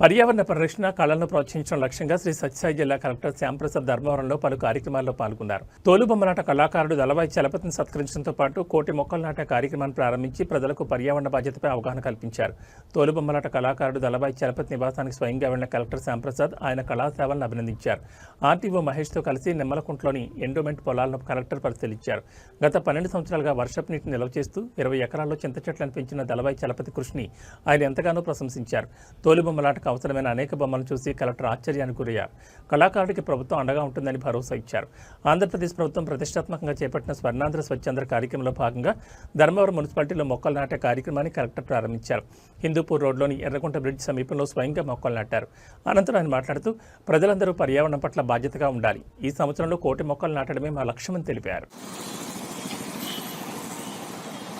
పర్యావరణ పరిరక్షణ కళలను ప్రోత్సహించడం లక్ష్యంగా శ్రీ సత్యసాయి జిల్లా కలెక్టర్ శ్యాంప్రసాద్ ధర్మవరంలో పలు కార్యక్రమాల్లో పాల్గొన్నారు. తోలుబొమ్మలాట కళాకారుడు దళవాయి చలపతిని సత్కరించడంతో పాటు కోటి మొక్కలు నాటే కార్యక్రమాన్ని ప్రారంభించి ప్రజలకు పర్యావరణ బాధ్యతపై అవగాహన కల్పించారు. తోలుబొమ్మలాట కళాకారుడు దళవాయి చలపతి నివాసానికి స్వయంగా వెళ్ళిన కలెక్టర్ శ్యాంప్రసాద్ ఆయన కళాసేవలను అభినందించారు. ఆర్టీఓ మహేష్తో కలిసి నిమ్మలకుంట్లోని ఎండోమెంట్ పొలాలను కలెక్టర్ పరిశీలించారు. గత పన్నెండు సంవత్సరాలుగా వర్షపు నీటిని నిల్వ చేస్తూ ఇరవై ఎకరాల్లో చింత చెట్లను పెంచిన దళవాయి చలపతి కృషిని ఆయన ఎంతగానో ప్రశంసించారు. తోలుబొమ్మలాట తోలుబొమ్మలాటకు అవసరమైన అనేక బొమ్మలను చూసి కలెక్టర్ ఆశ్చర్యానికి గురయ్యారు. కళాకారుడికి ప్రభుత్వం అండగా ఉంటుందని భరోసా ఇచ్చారు. ఆంధ్రప్రదేశ్ ప్రభుత్వం ప్రతిష్టాత్మకంగా చేపట్టిన స్వర్ణాంధ్ర స్వచ్ఛాంధ్ర కార్యక్రమంలో భాగంగా ధర్మవరం మున్సిపాలిటీలో మొక్కలు నాటే కార్యక్రమాన్ని కలెక్టర్ ప్రారంభించారు. హిందూపూర్ రోడ్లోని ఎర్రగుంట బ్రిడ్జ్ సమీపంలో స్వయంగా మొక్కలు నాటారు. అనంతరం ఆయన మాట్లాడుతూ ప్రజలందరూ పర్యావరణం పట్ల బాధ్యతగా ఉండాలి. ఈ సంవత్సరంలో కోటి మొక్కలు నాటడమే మా లక్ష్యమని తెలిపారు.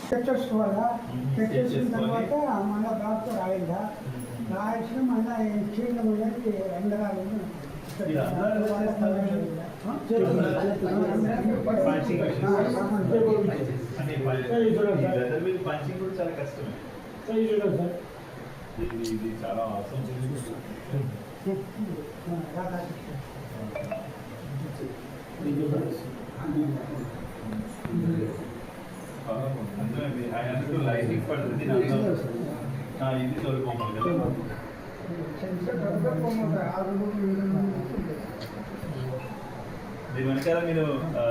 చెక్ చేసుకోవాలా చెక్ చేసుకున్న తర్వాత మళ్ళీ డాక్టర్ రాయిందా రాయించిన మళ్ళీ చీళ్ళ ముందరికి ఎండగాలి పంచింగ్ కూడా చాలా కష్టమే ఇది ఇది చాలా అవసరం అందులో ఇది- ఆయన అన్నట్టు లైటింగ్ పడుతుంది ఇది తోలుకోమని కదా? దీని వెనకాల మీరు ఆ,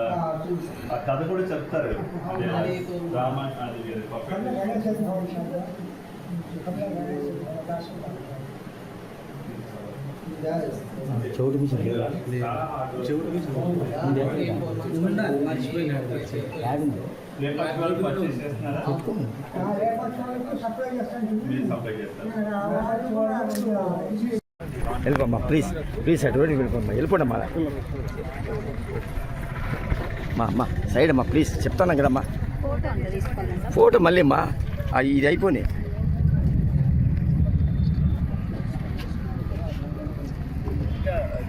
కథ కూడా చెప్తారు. అదే రామ అది చేస్తారు వెళ్ళిపోమ్మా ప్లీజ్ ప్లీజ్ అటు రోడ్డుకి వెళ్ళిపోమ్మా వెళ్ళిపోండమ్మా మా అమ్మా సైడ్ అమ్మా ప్లీజ్ చెప్తాను కదమ్మా. ఫోటో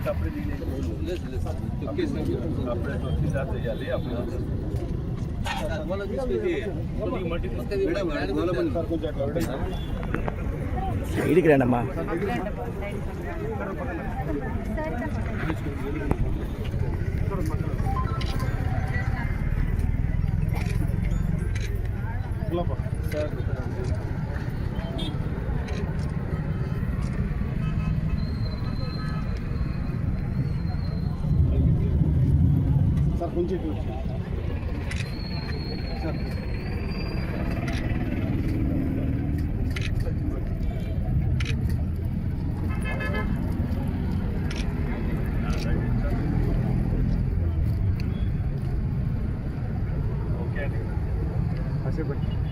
అంత తీసుకోవాలంట ఫోటో మళ్ళీ అమ్మా ఆ, ఇది అయిపోయి అప్పుడే తొక్కిసా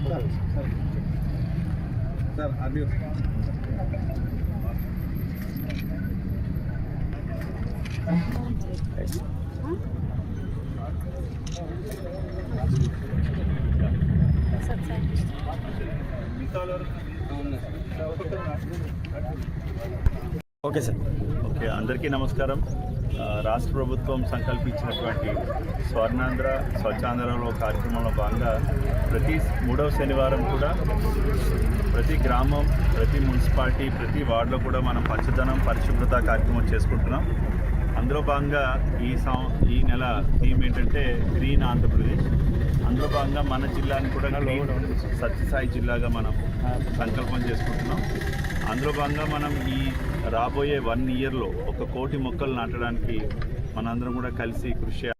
చేయాలి అప్పుడు సైడ్కి రండి అమ్మా ఓకే అండి Okay sir. Okay అందరికీ నమస్కారం. రాష్ట్ర ప్రభుత్వం సంకల్పించినటువంటి స్వర్ణాంధ్ర స్వచ్ఛాంధ్రలో కార్యక్రమంలో భాగంగా ప్రతి మూడవ శనివారం కూడా ప్రతి గ్రామం ప్రతి మున్సిపాలిటీ ప్రతి వార్డులో కూడా మనం పచ్చదనం పరిశుభ్రత కార్యక్రమం చేసుకుంటున్నాం. అందులో భాగంగా ఈ సం ఈ నెల థీమ్ ఏంటంటే గ్రీన్ ఆంధ్రప్రదేశ్. అందులో భాగంగా మన జిల్లాని కూడా గ్రీన్ సత్యసాయి జిల్లాగా మనం సంకల్పం చేసుకుంటున్నాం. అందులో భాగంగా మనం ఈ రాబోయే వన్ ఇయర్లో ఒక కోటి మొక్కలు నాటడానికి మనందరం కూడా కలిసి కృషి.